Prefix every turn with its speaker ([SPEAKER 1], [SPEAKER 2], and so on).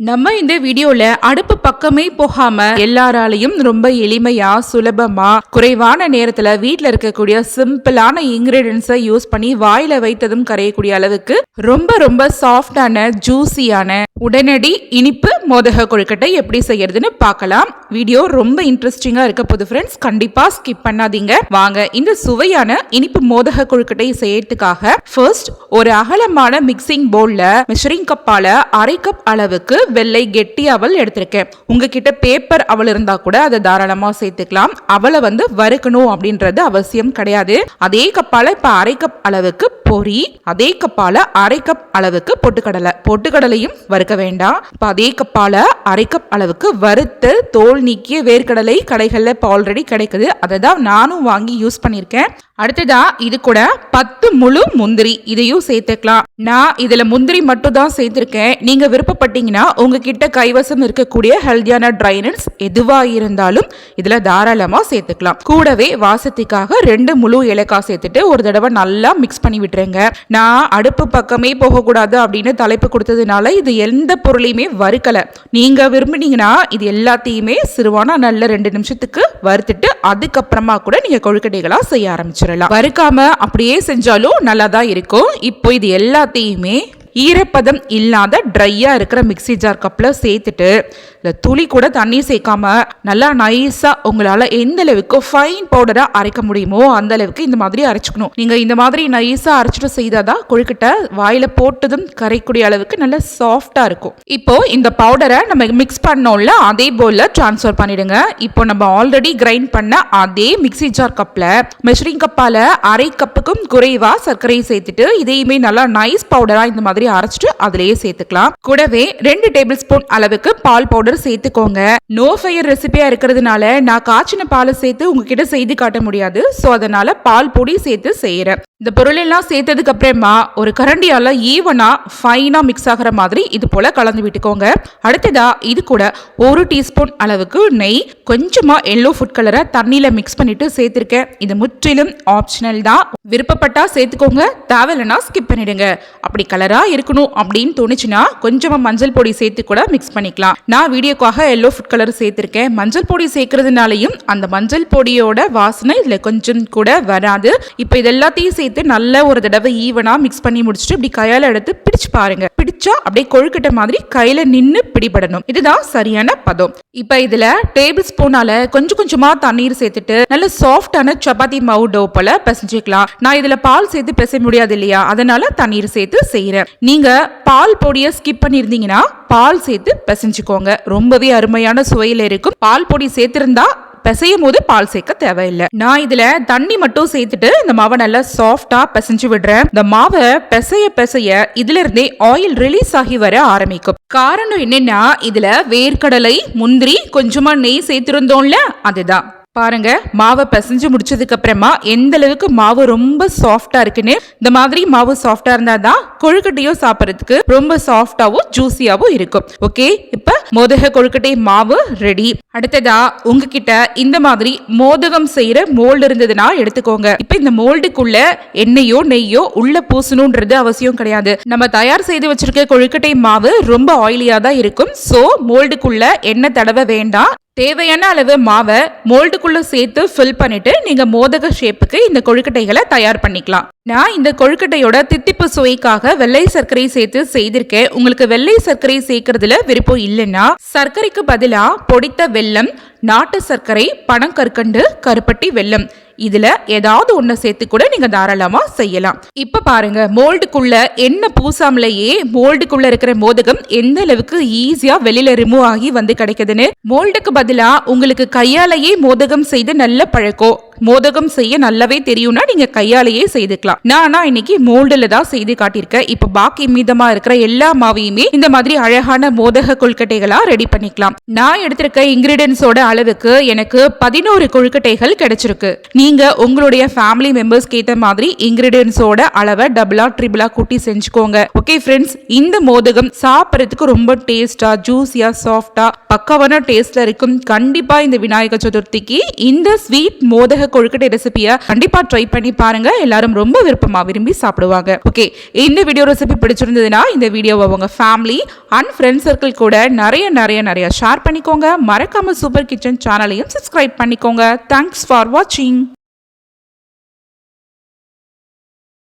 [SPEAKER 1] நம்ம இந்த வீடியோல அடுப்பு பக்கமே போகாம எல்லாராலையும் ரொம்ப எளிமையா சுலபமா குறைவான நேரத்துல வீட்டுல இருக்கக்கூடிய சிம்பிளான இன்கிரீடியன்ஸை யூஸ் பண்ணி வாயில வைத்ததும் கரையக்கூடிய அளவுக்கு ரொம்ப ரொம்ப சாஃப்டான ஜூசியான உடனடி இனிப்பு மோதக கொழுக்கட்டை எப்படி செய்யறதுன்னு பார்க்கலாம். வீடியோ ரொம்ப இன்ட்ரெஸ்டிங்கா இருக்க போது ஃப்ரெண்ட்ஸ் கண்டிப்பா ஸ்கிப் பண்ணாதீங்க. வாங்க இந்த சுவையான இனிப்பு மோதக கொழுக்கட்டை செய்யறதுக்காக ஃபர்ஸ்ட் ஒரு அகலமான மிக்சிங் போல்ல மெஷரிங் கப்பால அரை கப் அளவுக்கு வெள்ளை கெட்டி அவல் எடுத்திருக்கேன். உங்ககிட்ட பேப்பர் அவல் இருந்தா கூட அதை தாராளமா சேர்த்துக்கலாம். அவளை வந்து வறுக்கணும் அப்படின்றது அவசியம் கிடையாது. அதே கப்பால இப்ப அரை கப் அளவுக்கு பொரி அதே கப்பால அரை கப் அளவுக்கு பொட்டுக்கடலை. பொட்டுக்கடலையும் வறுக்க வேண்டாம். இப்ப அதே கப்பால அரை கப் அளவுக்கு வறுத்து தோல் நீக்கிய வேர்க்கடலை கடைகளில் இப்போ ஆல்ரெடி கிடைக்குது. அதை தான் நானும் வாங்கி யூஸ் பண்ணியிருக்கேன். அடுத்ததா இது கூட பத்து முழு முந்திரி. இதையும் சேர்த்துக்கலாம். நான் இதுல முந்திரி மட்டும் தான் சேர்த்திருக்கேன். நீங்க விருப்பப்பட்டீங்கன்னா உங்ககிட்ட கைவசம் இருக்கக்கூடிய ஹெல்தியான ட்ரை நட்ஸ் எதுவா இருந்தாலும் இதுல தாராளமா சேர்த்துக்கலாம். கூடவே வாசத்துக்காக ரெண்டு முழு ஏலக்காய் சேர்த்துட்டு ஒரு தடவை நல்லா மிக்ஸ் பண்ணி விட்டுருங்க. நான் அடுப்பு பக்கமே போகக்கூடாது அப்படின்னு தலைப்பு கொடுத்ததுனால இது எந்த பொருளையுமே வறுக்கல. நீங்க விரும்பினீங்கன்னா இது எல்லாத்தையுமே சிறுவான நல்ல ரெண்டு நிமிஷத்துக்கு வறுத்துட்டு அதுக்கப்புறமா கூட நீங்க கொழுக்கட்டைகளா செய்ய ஆரம்பிச்சிடலாம் வறுக்காம அப்படியே செஞ்சாலும் நல்லா தான் இருக்கும். இப்போ இது எல்லாத்தையுமே ஈரப்பதம் இல்லாத ட்ரையாக இருக்கிற மிக்ஸி ஜார் கப்பில் சேர்த்துட்டு இல்லை துளி கூட தண்ணி சேர்க்காம நல்லா நைஸாக உங்களால் எந்த அளவுக்கு ஃபைன் பவுடராக அரைக்க முடியுமோ அந்த அளவுக்கு இந்த மாதிரி அரைச்சிக்கணும். நீங்கள் இந்த மாதிரி நைஸாக அரைச்சிட்டு செய்தால் தான் கொழுக்கட்டை வாயில் போட்டதும் கரைக்கூடிய அளவுக்கு நல்ல சாஃப்டாக இருக்கும். இப்போ இந்த பவுடரை நம்ம மிக்ஸ் பண்ணோம்ல அதே போல ட்ரான்ஸ்ஃபர் பண்ணிடுங்க. இப்போ நம்ம ஆல்ரெடி கிரைண்ட் பண்ண அதே மிக்ஸி ஜார் கப்பில் மெஷரிங் கப்பால் அரை கப்புக்கும் குறைவாக சர்க்கரையை சேர்த்துட்டு இதையுமே நல்லா நைஸ் பவுடராக இந்த மாதிரி அரைச்சிட்டு அதுலயே சேர்த்துக்கலாம். கூடவே ரெண்டு டேபிள் ஸ்பூன் அளவுக்கு பால் பவுடர் சேர்த்துக்கோங்க. நோ ஃபயர் ரெசிபியா இருக்கிறதுனால நான் காய்ச்சின பாலை சேர்த்து உங்ககிட்ட செய்து காட்ட முடியாது. ஸோ அதனால பால் பொடி சேர்த்து செய்யறேன் இந்த பொருளெல்லாம் சேர்த்ததுக்கு அப்புறமா ஒரு கரண்டியால் ஈவனாக ஃபைனாக மிக்ஸ் ஆகிற மாதிரி இது போல் கலந்து விட்டுக்கோங்க. அடுத்ததாக இது கூட ஒரு டீஸ்பூன் அளவுக்கு நெய் கொஞ்சமாக எல்லோ ஃபுட் கலரை தண்ணியில் மிக்ஸ் பண்ணிவிட்டு சேர்த்திருக்கேன். இது முற்றிலும் ஆப்ஷனல் தான். விருப்பப்பட்டா சேர்த்துக்கோங்க. தேவையில்லைனா ஸ்கிப் பண்ணிடுங்க. அப்படி கலராக இருக்கணும் அப்படின்னு தோணுச்சுன்னா கொஞ்சமாக மஞ்சள் பொடி சேர்த்து கூட மிக்ஸ் பண்ணிக்கலாம். நான் வீடியோக்காக எல்லோ ஃபுட் கலர் சேர்த்துருக்கேன். மஞ்சள் பொடி சேர்க்கறதுனாலையும் அந்த மஞ்சள் பொடியோட வாசனை இதில் கொஞ்சம் கூட வராது. இப்போ இது எல்லாத்தையும் சேர்த்து நல்ல ஒரு தடவை ஈவனாக மிக்ஸ் பண்ணி முடிச்சுட்டு இப்படி கையால் எடுத்து பிடிச்சு பாருங்க. பிடிச்சா அப்படியே கொழுக்கட்டை மாதிரி கையில நின்று பிடிபடணும். இதுதான் சரியான பதம். இப்போ இதுல டேபிள் ஸ்பூனால கொஞ்சம் கொஞ்சமா தண்ணீர் சேர்த்துட்டு நல்ல சாஃப்டான சப்பாத்தி மாவு டோ போல பிசைஞ்சுக்கலாம். நான் இதுல பால் சேர்த்து பிசைய முடியாது இல்லையா? அதனால தண்ணீர் சேர்த்து செய்யறேன் நீங்க பால் பொடியை ஸ்கிப் பண்ணியிருந்தீங்கன்னா பால் சேர்த்து பிசைஞ்சுக்கோங்க. ரொம்பவே அருமையான சுவையில இருக்கும். பால் பொடி சேர்த்திருந்தா பிசையும் போது பால் சேர்க்க தேவையில்லை. நான் இதுல தண்ணி மட்டும் சேர்த்துட்டு இந்த மாவை நல்லா சாஃப்டா பிசைஞ்சு விடுறேன். இந்த மாவை பிசைய பிசைய இதுல இருந்தே ஆயில் ரிலீஸ் ஆகி வர ஆரம்பிக்கும். காரணம் என்னன்னா இதுல வேர்க்கடலை முந்திரி கொஞ்சமா நெய் சேர்த்திருந்தோம்ல அதுதான். பாருங்க மாவை பிசைஞ்சு முடிச்சதுக்கு அப்புறமா எந்த அளவுக்கு மாவு ரொம்ப சாஃப்டா இருக்குன்னு இந்த மாதிரி மாவு சாஃப்டா இருந்தா தான் கொழுக்கட்டையும் சாப்பிட்றதுக்கு ரொம்ப சாஃப்டாவும் ஜூசியாவும் இருக்கும். ஓகே இப்ப மோதக கொழுக்கட்டை மாவு ரெடி அடுத்ததா உங்ககிட்ட இந்த மாதிரி மோதகம் செய்யற மோல்டு இருந்ததுன்னா எடுத்துக்கோங்க. இப்ப இந்த மோல்டுக்குள்ள எண்ணெயோ நெய்யோ உள்ள பூசணும்ன்றது அவசியம் கிடையாது. நம்ம தயார் செய்து வச்சிருக்க கொழுக்கட்டை மாவு ரொம்ப ஆயிலியா தான் இருக்கும். சோ மோல்டுக்குள்ள எண்ணெய் தடவை வேண்டாம். தேவையான அளவு மாவை மோல்டுக்குள்ளே சேர்த்து ஃபில் பண்ணிவிட்டு நீங்கள் மோதக ஷேப்புக்கு இந்த கொழுக்கட்டைகளை தயார் பண்ணிக்கலாம். நான் இந்த கொழுக்கட்டையோட தித்திப்பு சுவைக்காக வெள்ளை சர்க்கரை சேர்த்து செய்திருக்கேன். உங்களுக்கு வெள்ளை சர்க்கரை சேர்க்கறதுல விருப்பம் இல்லைன்னா சர்க்கரைக்கு பதிலாக பொடித்த வெல்லம் நாட்டு சர்க்கரை பனங்கற்கண்டு கருப்பட்டி வெல்லம் இதுல ஏதாவது ஒண்ணு சேர்த்து கூட நீங்க தாராளமா செய்யலாம். இப்ப பாருங்க மோல்டுக்குள்ள எண்ணெய் பூசாமலேயே மோல்டுக்குள்ள இருக்கிற மோதகம் எந்த அளவுக்கு ஈஸியா வெளியில ரிமூவ் ஆகி வந்து கிடைக்குதுன்னு? மோல்டுக்கு பதிலா உங்களுக்கு கையாலேயே மோதகம் செய்து நல்ல பழக்கம். மோதகம் செய்ய நல்லாவே தெரியும்னா நீங்க கையாலேயே செய்துக்கலாம். நான் இன்னைக்கு மோல்டுல தான் செய்து காட்டியிருக்கேன். இப்ப பாக்கி மீதமா இருக்கிற எல்லா மாவையுமே இந்த மாதிரி அழகான மோதக கொழுக்கட்டைகளா ரெடி பண்ணிக்கலாம். நான் எடுத்திருக்க இன்கிரீடியன்ஸோட அளவுக்கு எனக்கு பதினோரு கொழுக்கட்டைகள் கிடைச்சிருக்கு. நீங்கள் உங்களுடைய ஃபேமிலி மெம்பர்ஸ்க்கு ஏற்ற மாதிரி இன்கிரீடியன்ஸோட அளவை டபுளா ட்ரிபிளா கூட்டி செஞ்சுக்கோங்க. ஓகே ஃப்ரெண்ட்ஸ் இந்த மோதகம் சாப்பிட்றதுக்கு ரொம்ப டேஸ்டா ஜூஸியா சாஃப்டா பக்கவான டேஸ்ட்ல இருக்கும். கண்டிப்பா இந்த விநாயகர் சதுர்த்திக்கு இந்த ஸ்வீட் மோதக கொழுக்கட்டை ரெசிபியை கண்டிப்பா ட்ரை பண்ணி பாருங்க. எல்லாரும் ரொம்ப விருப்பமா விரும்பி சாப்பிடுவாங்க. ஓகே இந்த வீடியோ ரெசிபி பிடிச்சிருந்ததுன்னா இந்த வீடியோவை உங்க ஃபேமிலி அண்ட் ஃப்ரெண்ட்ஸ் சர்க்கிள் கூட நிறைய நிறைய நிறைய ஷேர் பண்ணிக்கோங்க. மறக்காம சூப்பர் கிச்சன் சேனலையும் சப்ஸ்கிரைப் பண்ணிக்கோங்க. தேங்க்ஸ் ஃபார் வாட்சிங்